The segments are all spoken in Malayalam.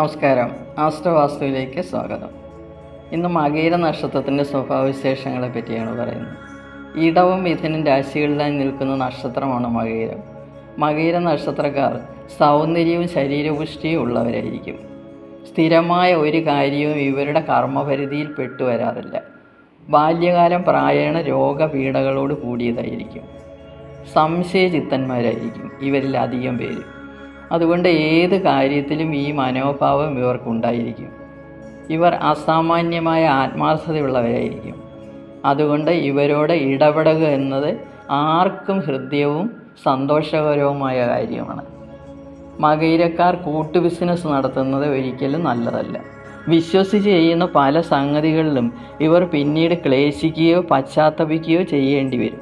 നമസ്കാരം. ആസ്ട്രവാസ്തുവിലേക്ക് സ്വാഗതം. ഇന്ന് മകീര നക്ഷത്രത്തിന്റെ സ്വഭാവവിശേഷങ്ങളെ പറ്റിയാണ് പറയുന്നത്. ഇടവും മിഥുനും രാശികളിലായി നിൽക്കുന്ന നക്ഷത്രമാണ് മകീരം. മകീര നക്ഷത്രക്കാർ സൗന്ദര്യവും ശരീരപുഷ്ടിയും ഉള്ളവരായിരിക്കും. സ്ഥിരമായ ഒരു കാര്യവും ഇവരുടെ കർമ്മപരിധിയിൽ പെട്ടു വരാറില്ല. ബാല്യകാലം പ്രായണ രോഗപീഠകളോട് കൂടിയതായിരിക്കും. സംശയചിത്തന്മാരായിരിക്കും ഇവരിൽ അധികം പേര്. അതുകൊണ്ട് ഏത് കാര്യത്തിലും ഈ മനോഭാവം ഇവർക്കുണ്ടായിരിക്കും. ഇവർ അസാമാന്യമായ ആത്മാർത്ഥതയുള്ളവരായിരിക്കും. അതുകൊണ്ട് ഇവരോട് ഇടപെടുക എന്നത് ആർക്കും ഹൃദ്യവും സന്തോഷകരവുമായ കാര്യമാണ്. മകയിരക്കാർ കൂട്ടു ബിസിനസ് നടത്തുന്നത് ഒരിക്കലും നല്ലതല്ല. വിശ്വസിച്ച് ചെയ്യുന്ന പല സംഗതികളിലും ഇവർ പിന്നീട് ക്ലേശിക്കുകയോ പശ്ചാത്തപിക്കുകയോ ചെയ്യേണ്ടി വരും.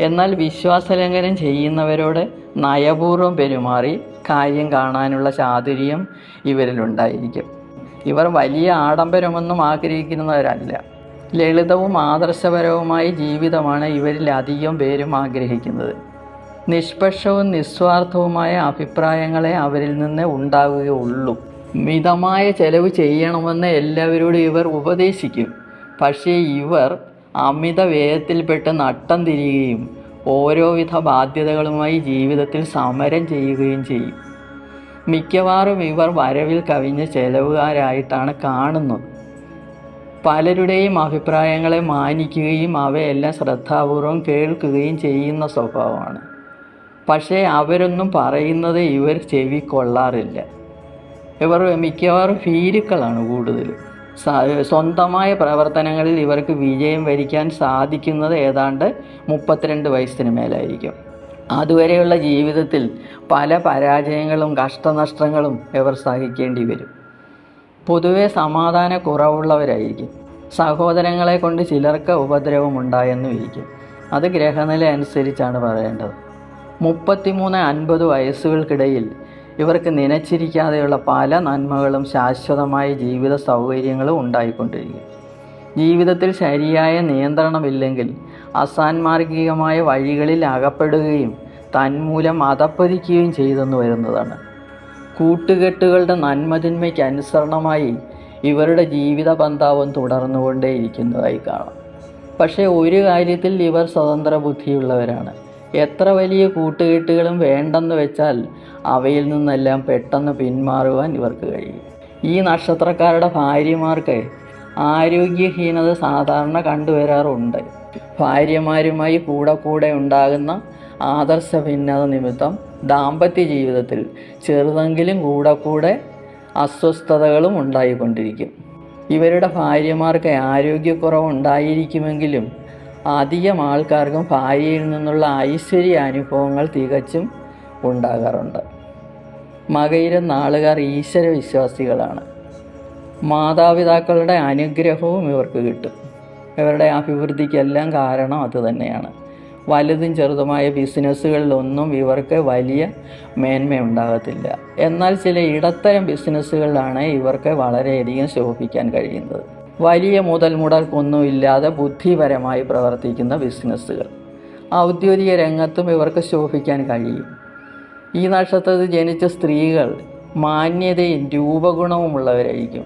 എന്നാൽ വിശ്വാസലംഘനം ചെയ്യുന്നവരോട് നയപൂർവം പെരുമാറി കാര്യം കാണാനുള്ള ചാതുര്യം ഇവരിലുണ്ടായിരിക്കും. ഇവർ വലിയ ആഡംബരമൊന്നും ആഗ്രഹിക്കുന്നവരല്ല. ലളിതവും ആദർശപരവുമായ ജീവിതമാണ് ഇവരിൽ അധികം പേരും ആഗ്രഹിക്കുന്നത്. നിഷ്പക്ഷവും നിസ്വാർത്ഥവുമായ അഭിപ്രായങ്ങളെ അവരിൽ നിന്ന് ഉണ്ടാവുകയുള്ളൂ. മിതമായ ചെലവ് ചെയ്യണമെന്ന് എല്ലാവരോടും ഇവർ ഉപദേശിക്കും. പക്ഷേ ഇവർ അമിത വ്യയത്തിൽപ്പെട്ട് നട്ടം തിരിയുകയും ഓരോവിധ ബാധ്യതകളുമായി ജീവിതത്തിൽ സമരം ചെയ്യുകയും ചെയ്യും. മിക്കവാറും ഇവർ വരവിൽ കവിഞ്ഞ ചെലവുകാരായിട്ടാണ് കാണുന്നത്. പലരുടെയും അഭിപ്രായങ്ങളെ മാനിക്കുകയും അവയെല്ലാം ശ്രദ്ധാപൂർവം കേൾക്കുകയും ചെയ്യുന്ന സ്വഭാവമാണ്. പക്ഷേ അവരൊന്നും പറയുന്നത് ഇവർ ചെവി കൊള്ളാറില്ല ഇവർ മിക്കവാറും ഭീരുക്കളാണ് കൂടുതലും. സ്വന്തമായ പ്രവർത്തനങ്ങളിൽ ഇവർക്ക് വിജയം വരിക്കാൻ സാധിക്കുന്നത് ഏതാണ്ട് മുപ്പത്തിരണ്ട് വയസ്സിന് മേലായിരിക്കും. അതുവരെയുള്ള ജീവിതത്തിൽ പല പരാജയങ്ങളും കഷ്ടനഷ്ടങ്ങളും ഇവർ സഹിക്കേണ്ടി വരും. പൊതുവെ സമാധാന കുറവുള്ളവരായിരിക്കും സഹോദരങ്ങളെ കൊണ്ട് ചിലർക്ക് ഉപദ്രവം ഉണ്ടായെന്നും ഇരിക്കും. അത് ഗ്രഹനില അനുസരിച്ചാണ് പറയേണ്ടത്. മുപ്പത്തിമൂന്ന് അൻപത് വയസ്സുകൾക്കിടയിൽ ഇവർക്ക് നനച്ചിരിക്കാതെയുള്ള പല നന്മകളും ശാശ്വതമായ ജീവിത സൗകര്യങ്ങളും ഉണ്ടായിക്കൊണ്ടിരിക്കും. ജീവിതത്തിൽ ശരിയായ നിയന്ത്രണമില്ലെങ്കിൽ അസാൻമാർഗികമായ വഴികളിൽ അകപ്പെടുകയും തന്മൂലം അതപ്പതിക്കുകയും ചെയ്തെന്ന് വരുന്നതാണ്. കൂട്ടുകെട്ടുകളുടെ നന്മതിന്മയ്ക്ക് അനുസരണമായി ഇവരുടെ ജീവിത ബന്ധാവം തുടർന്നുകൊണ്ടേയിരിക്കുന്നതായി കാണാം. പക്ഷേ ഒരു കാര്യത്തിൽ ഇവർ സ്വതന്ത്ര ബുദ്ധിയുള്ളവരാണ്. എത്ര വലിയ കൂട്ടുകെട്ടുകളും വേണ്ടെന്ന് വെച്ചാൽ അവയിൽ നിന്നെല്ലാം പെട്ടെന്ന് പിന്മാറുവാൻ ഇവർക്ക് കഴിയും. ഈ നക്ഷത്രക്കാരുടെ ഭാര്യമാർക്ക് ആരോഗ്യഹീനത സാധാരണ കണ്ടുവരാറുണ്ട്. ഭാര്യമാരുമായി കൂടെ കൂടെ ഉണ്ടാകുന്ന ആദർശ ഭിന്നത നിമിത്തം ദാമ്പത്യ ജീവിതത്തിൽ ചെറുതെങ്കിലും കൂടെ കൂടെ അസ്വസ്ഥതകളും ഉണ്ടായിക്കൊണ്ടിരിക്കും. ഇവരുടെ ഭാര്യമാർക്ക് ആരോഗ്യക്കുറവുണ്ടായിരിക്കുമെങ്കിലും അധികം ആൾക്കാർക്കും ഭാര്യയിൽ നിന്നുള്ള ഐശ്വര്യ അനുഭവങ്ങൾ തികച്ചും ഉണ്ടാകാറുണ്ട്. മകയിരം നാളുകാർ ഈശ്വര വിശ്വാസികളാണ് മാതാപിതാക്കളുടെ അനുഗ്രഹവും ഇവർക്ക് കിട്ടും. ഇവരുടെ അഭിവൃദ്ധിക്കെല്ലാം കാരണം അതുതന്നെയാണ് വലുതും ചെറുതുമായ ബിസിനസ്സുകളിലൊന്നും ഇവർക്ക് വലിയ മേന്മയുണ്ടാകത്തില്ല. എന്നാൽ ചില ഇടത്തരം ബിസിനസ്സുകളിലാണ് ഇവർക്ക് വളരെയധികം ശോഭിക്കാൻ കഴിയുന്നത്. വലിയ മുതൽ മുടക്കൊന്നുമില്ലാതെ ബുദ്ധിപരമായി പ്രവർത്തിക്കുന്ന ബിസിനസ്സുകൾ. ഔദ്യോഗിക രംഗത്തും ഇവർക്ക് ശോഭിക്കാൻ കഴിയും. ഈ നക്ഷത്രത്തിൽ ജനിച്ച സ്ത്രീകൾ മാന്യതയും രൂപഗുണവുമുള്ളവരായിരിക്കും.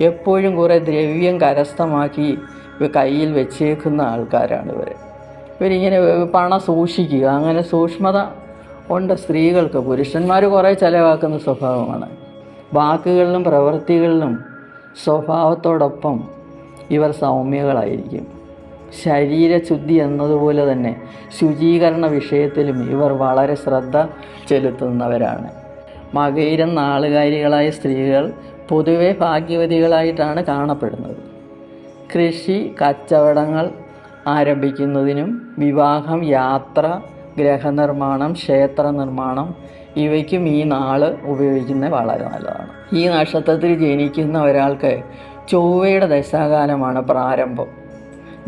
എപ്പോഴും കുറേ ദ്രവ്യം കരസ്ഥമാക്കി കയ്യിൽ വെച്ചേക്കുന്ന ആൾക്കാരാണ് ഇവർ. ഇവരിങ്ങനെ പണം സൂക്ഷിക്കുക അങ്ങനെ സൂക്ഷ്മത ഉണ്ട് സ്ത്രീകൾക്ക് പുരുഷന്മാർ കുറേ ചിലവാക്കുന്ന സ്വഭാവമാണ്. വാക്കുകളിലും പ്രവൃത്തികളിലും സ്വഭാവത്തോടൊപ്പം ഇവർ സൗമ്യകളായിരിക്കും. ശരീരശുദ്ധി എന്നതുപോലെ തന്നെ ശുചീകരണ വിഷയത്തിലും ഇവർ വളരെ ശ്രദ്ധ ചെലുത്തുന്നവരാണ്. മകയിരം നാളുകാരികളായ സ്ത്രീകൾ പൊതുവെ ഭാഗ്യവതികളായിട്ടാണ് കാണപ്പെടുന്നത്. കൃഷി കച്ചവടങ്ങൾ ആരംഭിക്കുന്നതിനും വിവാഹം യാത്ര ഗ്രഹനിർമ്മാണം ക്ഷേത്ര നിർമ്മാണം ഇവയ്ക്കും ഈ നാൾ ഉപയോഗിക്കുന്നത് വളരെ നല്ലതാണ്. ഈ നക്ഷത്രത്തിൽ ജനിക്കുന്ന ഒരാൾക്ക് ചൊവ്വയുടെ ദശാകാലമാണ് പ്രാരംഭം.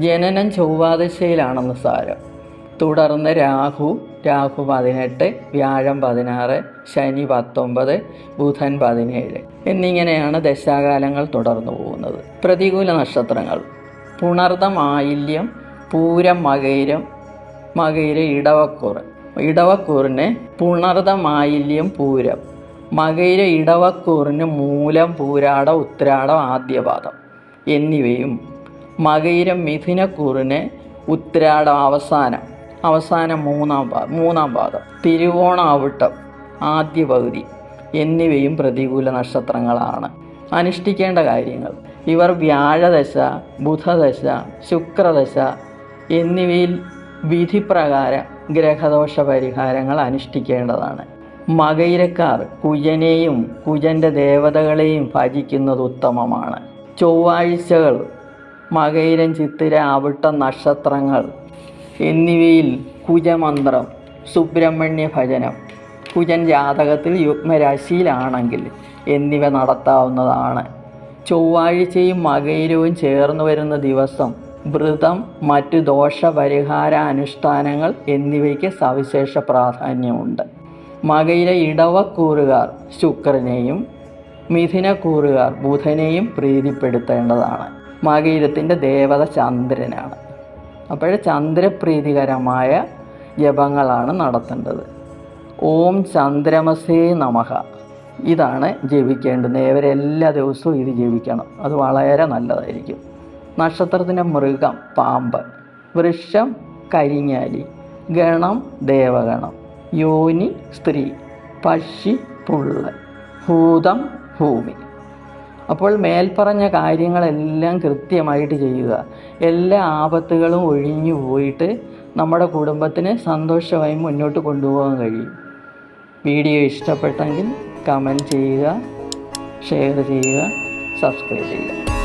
ജനനം ചൊവ്വാദശയിലാണെന്ന് സാരം. തുടർന്ന് രാഹു രാഹു പതിനെട്ട് വ്യാഴം പതിനാറ് ശനി പത്തൊമ്പത് ബുധൻ പതിനേഴ് എന്നിങ്ങനെയാണ് ദശാകാലങ്ങൾ തുടർന്നു പോകുന്നത്. പ്രതികൂല നക്ഷത്രങ്ങൾ. പുണർദം ആയില്യം പൂരം മകൈരം മകൈര ഇടവക്കൂറ് ഇടവക്കൂറിന് ആയില്യം പൂരം. മകയിര ഇടവക്കൂറിന് മൂലം പൂരാടം ഉത്രാടം ആദ്യപാദം എന്നിവയും മകയിരം മിഥുനക്കൂറിന് ഉത്രാടം അവസാനം അവസാനം മൂന്നാം പാ മൂന്നാം പാദം തിരുവോണം അവിട്ടം ആദ്യ പകുതി എന്നിവയും പ്രതികൂല നക്ഷത്രങ്ങളാണ്. അനുഷ്ഠിക്കേണ്ട കാര്യങ്ങൾ. ഇവർ വ്യാഴദശ ബുധദശ ശുക്രദശ എന്നിവയിൽ വിധിപ്രകാരം ഗ്രഹദോഷ പരിഹാരങ്ങൾ അനുഷ്ഠിക്കേണ്ടതാണ്. മകയിരക്കാർ കുജനെയും കുജന്റെ ദേവതകളെയും ഭജിക്കുന്നത് ഉത്തമമാണ്. ചൊവ്വാഴ്ചകൾ മകയിരം ചിത്തിര അവിട്ട നക്ഷത്രങ്ങൾ എന്നിവയിൽ കുജമന്ത്രം സുബ്രഹ്മണ്യ ഭജനം കുജൻ ജാതകത്തിൽ യുഗ്മരാശിയിലാണെങ്കിൽ എന്നിവ നടത്താവുന്നതാണ്. ചൊവ്വാഴ്ചയും മകയിരവും ചേർന്ന് വരുന്ന ദിവസം വ്രതം മറ്റ് ദോഷപരിഹാര അനുഷ്ഠാനങ്ങൾ എന്നിവയ്ക്ക് സവിശേഷ പ്രാധാന്യമുണ്ട്. മകയിലെ ഇടവക്കൂറുകാർ ശുക്രനെയും മിഥുനക്കൂറുകാർ ബുധനെയും പ്രീതിപ്പെടുത്തേണ്ടതാണ്. മകയിരത്തിന്റെ ദേവത ചന്ദ്രനാണ്. അപ്പോൾ ചന്ദ്രപ്രീതികരമായ ജപങ്ങളാണ് നടത്തേണ്ടത്. ഓം ചന്ദ്രമസേ നമഹ ഇതാണ് ജപിക്കേണ്ടത്. ഏവരെല്ലാ ദിവസവും ഇത് ജപിക്കണം. അത് വളരെ നല്ലതായിരിക്കും. നക്ഷത്രത്തിന്റെ മൃഗം പാമ്പ് വൃക്ഷം കരിങ്ങാലി ഗണം ദേവഗണം യോനി സ്ത്രീ പക്ഷി പുള്ള് ഭൂതം ഭൂമി. അപ്പോൾ മേൽപ്പറഞ്ഞ കാര്യങ്ങളെല്ലാം കൃത്യമായിട്ട് ചെയ്യുക. എല്ലാ ആപത്തുകളും ഒഴിഞ്ഞു പോയിട്ട് നമ്മുടെ കുടുംബത്തിന് സന്തോഷമായി മുന്നോട്ട് കൊണ്ടുപോകാൻ കഴിയും. വീഡിയോ ഇഷ്ടപ്പെട്ടെങ്കിൽ കമന്റ് ചെയ്യുക ഷെയർ ചെയ്യുക സബ്സ്ക്രൈബ് ചെയ്യുക.